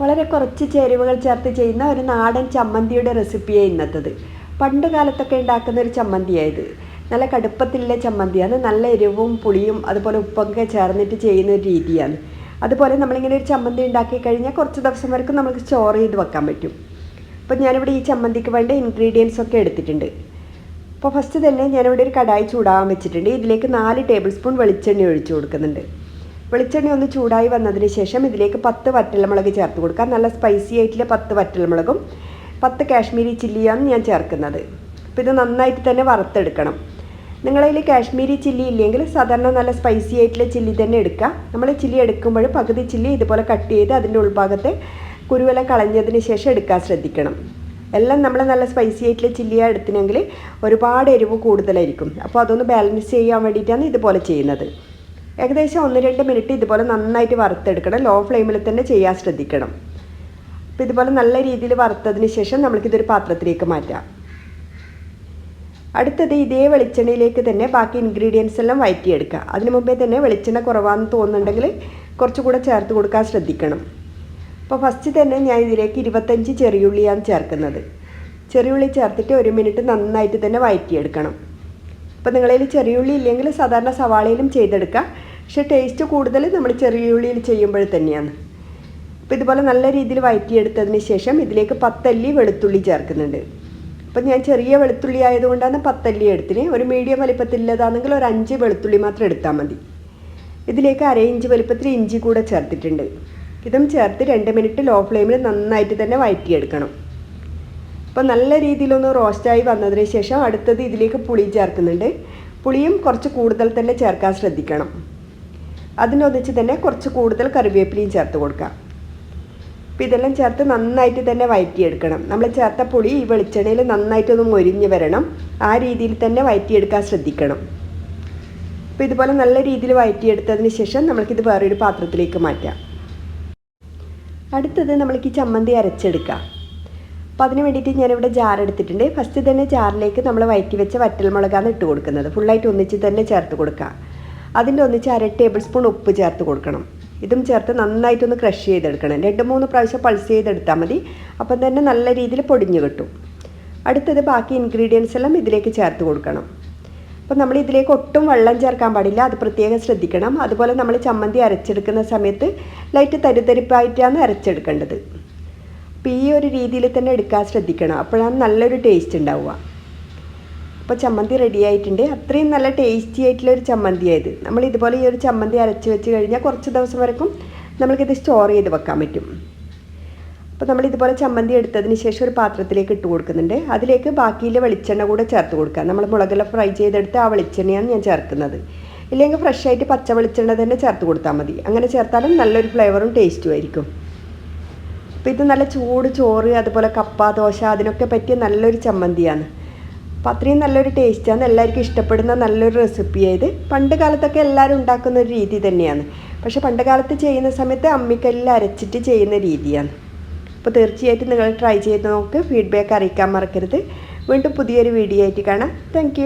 വളരെ കുറച്ച് ചേരുവകൾ ചേർത്ത് ചെയ്യുന്ന ഒരു നാടൻ ചമ്മന്തിയുടെ റെസിപ്പിയാണ് ഇന്നത്തത്. പണ്ട് കാലത്തൊക്കെ ഉണ്ടാക്കുന്ന ഒരു ചമ്മന്തിയായത് നല്ല കടുപ്പത്തിലുള്ള ചമ്മന്തിയാണ് നല്ല എരിവും പുളിയും അതുപോലെ ഉപ്പൊക്കെ ചേർന്നിട്ട് ചെയ്യുന്ന ഒരു രീതിയാണ്. അതുപോലെ നമ്മളിങ്ങനെ ഒരു ചമ്മന്തി ഉണ്ടാക്കി കഴിഞ്ഞാൽ കുറച്ച് ദിവസം വരെക്കും നമുക്ക് സ്റ്റോർ ചെയ്ത് വെക്കാൻ പറ്റും. അപ്പോൾ ഞാനിവിടെ ഈ ചമ്മന്തിക്ക് വേണ്ട ഇൻഗ്രീഡിയൻസ് ഒക്കെ എടുത്തിട്ടുണ്ട്. അപ്പോൾ ഫസ്റ്റ് തന്നെ ഞാനിവിടെ ഒരു കടായി ചൂടാകാൻ വെച്ചിട്ടുണ്ട്. ഇതിലേക്ക് നാല് ടേബിൾ സ്പൂൺ വെളിച്ചെണ്ണ ഒഴിച്ചു കൊടുക്കുന്നുണ്ട്. വെളിച്ചെണ്ണ ഒന്ന് ചൂടായി വന്നതിന് ശേഷം ഇതിലേക്ക് പത്ത് വറ്റൽമുളക് ചേർത്ത് കൊടുക്കുക നല്ല സ്പൈസി ആയിട്ടുള്ള പത്ത് വറ്റൽമുളകും പത്ത് കാശ്മീരി ചില്ലിയാണ് ഞാൻ ചേർക്കുന്നത്. അപ്പോൾ ഇത് നന്നായിട്ട് തന്നെ വറുത്തെടുക്കണം. നിങ്ങളതിൽ കാശ്മീരി ചില്ലി ഇല്ലെങ്കിൽ സാധാരണ നല്ല സ്പൈസി ആയിട്ടുള്ള ചില്ലി തന്നെ എടുക്കുക. നമ്മൾ ചില്ലി എടുക്കുമ്പോൾ പകുതി ചില്ലി ഇതുപോലെ കട്ട് ചെയ്ത് അതിന്റെ ഉൾഭാഗത്തെ കുരുവെല്ലാം കളഞ്ഞതിന് ശേഷം എടുക്കാൻ ശ്രദ്ധിക്കണം. എല്ലാം നമ്മൾ നല്ല സ്പൈസി ആയിട്ടുള്ള ചില്ലിയാണ് എടുത്തിനെങ്കിൽ ഒരുപാട് എരിവ് കൂടുതലായിരിക്കും. അപ്പോൾ അതൊന്ന് ബാലൻസ് ചെയ്യാൻ വേണ്ടിയിട്ടാണ് ഇതുപോലെ ചെയ്യുന്നത്. ഏകദേശം ഒന്ന് രണ്ട് മിനിറ്റ് ഇതുപോലെ നന്നായിട്ട് വറുത്തെടുക്കണം. ലോ ഫ്ലെയിമിൽ തന്നെ ചെയ്യാൻ ശ്രദ്ധിക്കണം. അപ്പോൾ ഇതുപോലെ നല്ല രീതിയിൽ വറുത്തതിന് ശേഷം നമ്മൾക്കിതൊരു പാത്രത്തിലേക്ക് മാറ്റാം. അടുത്തത് ഇതേ വെളിച്ചെണ്ണയിലേക്ക് തന്നെ ബാക്കി ഇൻഗ്രീഡിയൻസ് എല്ലാം വയറ്റിയെടുക്കുക. അതിന് മുമ്പേ തന്നെ വെളിച്ചെണ്ണ കുറവാണെന്ന് തോന്നുന്നുണ്ടെങ്കിൽ കുറച്ചുകൂടെ ചേർത്ത് കൊടുക്കാൻ ശ്രദ്ധിക്കണം. അപ്പോൾ ഫസ്റ്റ് തന്നെ ഞാൻ ഇതിലേക്ക് ഇരുപത്തഞ്ച് ചെറിയുള്ളിയാണ് ചേർക്കുന്നത്. ചെറിയുള്ളി ചേർത്തിട്ട് ഒരു മിനിറ്റ് നന്നായിട്ട് തന്നെ വയറ്റിയെടുക്കണം. അപ്പോൾ നിങ്ങളതിൽ ചെറിയുള്ളി ഇല്ലെങ്കിൽ സാധാരണ സവാളയിലും ചെയ്തെടുക്കാം. പക്ഷേ ടേസ്റ്റ് കൂടുതൽ നമ്മൾ ചെറിയ ഉള്ളിയിൽ ചെയ്യുമ്പോൾ തന്നെയാണ്. അപ്പോൾ ഇതുപോലെ നല്ല രീതിയിൽ വഴറ്റിയെടുത്തതിന് ശേഷം ഇതിലേക്ക് പത്തല്ലി വെളുത്തുള്ളി ചേർക്കുന്നുണ്ട്. അപ്പം ഞാൻ ചെറിയ വെളുത്തുള്ളി ആയതുകൊണ്ടാണ് പത്തല്ലി എടുത്തിന്. ഒരു മീഡിയം വലിപ്പത്തിലുള്ളതാണെങ്കിൽ ഒരു അഞ്ച് വെളുത്തുള്ളി മാത്രം എടുത്താൽ മതി. ഇതിലേക്ക് അര ഇഞ്ച് വലിപ്പത്തിൽ ഇഞ്ചി കൂടെ ചേർത്തിട്ടുണ്ട്. ഇതും ചേർത്ത് രണ്ട് മിനിറ്റ് ലോ ഫ്ലെയിമിൽ നന്നായിട്ട് തന്നെ വഴറ്റിയെടുക്കണം അപ്പോൾ നല്ല രീതിയിലൊന്ന് റോസ്റ്റായി വന്നതിന് ശേഷം അടുത്തത് ഇതിലേക്ക് പുളി ചേർക്കുന്നുണ്ട്. പുളിയും കുറച്ച് കൂടുതൽ തന്നെ ചേർക്കാൻ ശ്രദ്ധിക്കണം. അതിനൊന്നിച്ച് തന്നെ കുറച്ച് കൂടുതൽ കറിവേപ്പിലയും ചേർത്ത് കൊടുക്കാം. അപ്പോൾ ഇതെല്ലാം ചേർത്ത് നന്നായിട്ട് തന്നെ വഴറ്റിയെടുക്കണം നമ്മൾ ചേർത്ത പുളി ഈ വെളിച്ചെണ്ണയിൽ നന്നായിട്ടൊന്ന് മൊരിഞ്ഞ് വരണം. ആ രീതിയിൽ തന്നെ വഴറ്റിയെടുക്കാൻ ശ്രദ്ധിക്കണം. അപ്പോൾ ഇതുപോലെ നല്ല രീതിയിൽ വഴറ്റിയെടുത്തതിന് ശേഷം നമ്മൾക്കിത് വേറൊരു പാത്രത്തിലേക്ക് മാറ്റാം. അടുത്തത് നമ്മൾക്ക് ഈ ചമ്മന്തി അരച്ചെടുക്കാം. അപ്പോൾ അതിന് വേണ്ടിയിട്ട് ഞാനിവിടെ ജാർ എടുത്തിട്ടുണ്ട്. ഫസ്റ്റ് തന്നെ ജാറിലേക്ക് നമ്മൾ വയറ്റി വെച്ച വറ്റൽമുളകാണ് ഇട്ട് കൊടുക്കുന്നത്. ഫുള്ളായിട്ട് ഒന്നിച്ച് തന്നെ ചേർത്ത് കൊടുക്കുക അതിന്റെ ഒന്നിച്ച് അര ടേബിൾ സ്പൂൺ ഉപ്പ് ചേർത്ത് കൊടുക്കണം. ഇതും ചേർത്ത് നന്നായിട്ടൊന്ന് ക്രഷ് ചെയ്തെടുക്കണം. രണ്ട് മൂന്ന് പ്രാവശ്യം പൾസ് ചെയ്തെടുത്താൽ മതി. അപ്പം തന്നെ നല്ല രീതിയിൽ പൊടിഞ്ഞു കിട്ടും. അടുത്തത് ബാക്കി ഇൻഗ്രീഡിയൻസ് എല്ലാം ഇതിലേക്ക് ചേർത്ത് കൊടുക്കണം. അപ്പോൾ നമ്മൾ ഇതിലേക്ക് ഒട്ടും വെള്ളം ചേർക്കാൻ പാടില്ല. അത് പ്രത്യേകം ശ്രദ്ധിക്കണം. അതുപോലെ നമ്മൾ ചമ്മന്തി അരച്ചെടുക്കുന്ന സമയത്ത് ലൈറ്റ് തരിതരിപ്പായിട്ടാണ് അരച്ചെടുക്കേണ്ടത്. അപ്പോൾ ഈ ഒരു രീതിയിൽ തന്നെ എടുക്കാൻ ശ്രദ്ധിക്കണം. അപ്പോഴാണ് നല്ലൊരു ടേസ്റ്റ് ഉണ്ടാവുക. അപ്പോൾ ചമ്മന്തി റെഡി ആയിട്ടുണ്ട്. അത്രയും നല്ല ടേസ്റ്റി ആയിട്ടുള്ള ഒരു ചമ്മന്തിയായത് നമ്മൾ ഇതുപോലെ ഈ ഒരു ചമ്മന്തി അരച്ച് വെച്ച് കഴിഞ്ഞാൽ കുറച്ച് ദിവസം വരെക്കും നമ്മൾക്കിത് സ്റ്റോർ ചെയ്ത് വെക്കാൻ പറ്റും. അപ്പോൾ നമ്മൾ ഇതുപോലെ ചമ്മന്തി എടുത്തതിന് ശേഷം ഒരു പാത്രത്തിലേക്ക് ഇട്ട് കൊടുക്കുന്നുണ്ട്. അതിലേക്ക് ബാക്കിയിലെ വെളിച്ചെണ്ണ കൂടെ ചേർത്ത് കൊടുക്കുക നമ്മൾ മുളകെല്ലാം ഫ്രൈ ചെയ്തെടുത്ത് ആ വെളിച്ചെണ്ണയാണ് ഞാൻ ചേർക്കുന്നത്. ഇല്ലെങ്കിൽ ഫ്രഷ് ആയിട്ട് പച്ച വെളിച്ചെണ്ണ തന്നെ ചേർത്ത് കൊടുത്താൽ മതി. അങ്ങനെ ചേർത്താലും നല്ലൊരു ഫ്ലേവറും ടേസ്റ്റും ആയിരിക്കും. അപ്പോൾ ഇത് നല്ല ചൂട് ചോറ് അതുപോലെ കപ്പ ദോശ അതിനൊക്കെ പറ്റിയ നല്ലൊരു ചമ്മന്തിയാണ്. അപ്പോൾ അത്രയും നല്ലൊരു ടേസ്റ്റാണ്. എല്ലാവർക്കും ഇഷ്ടപ്പെടുന്ന നല്ലൊരു റെസിപ്പിയായത് പണ്ട് കാലത്തൊക്കെ എല്ലാവരും ഉണ്ടാക്കുന്ന ഒരു രീതി തന്നെയാണ്. പക്ഷേ പണ്ട് കാലത്ത് ചെയ്യുന്ന സമയത്ത് അമ്മിക്കല്ലിൽ അരച്ചിട്ട് ചെയ്യുന്ന രീതിയാണ്. അപ്പോൾ തീർച്ചയായിട്ടും നിങ്ങൾ ട്രൈ ചെയ്ത് നോക്ക്. ഫീഡ്ബാക്ക് അറിയിക്കാൻ മറക്കരുത്. വീണ്ടും പുതിയൊരു വീഡിയോ ആയിട്ട് കാണാം. താങ്ക്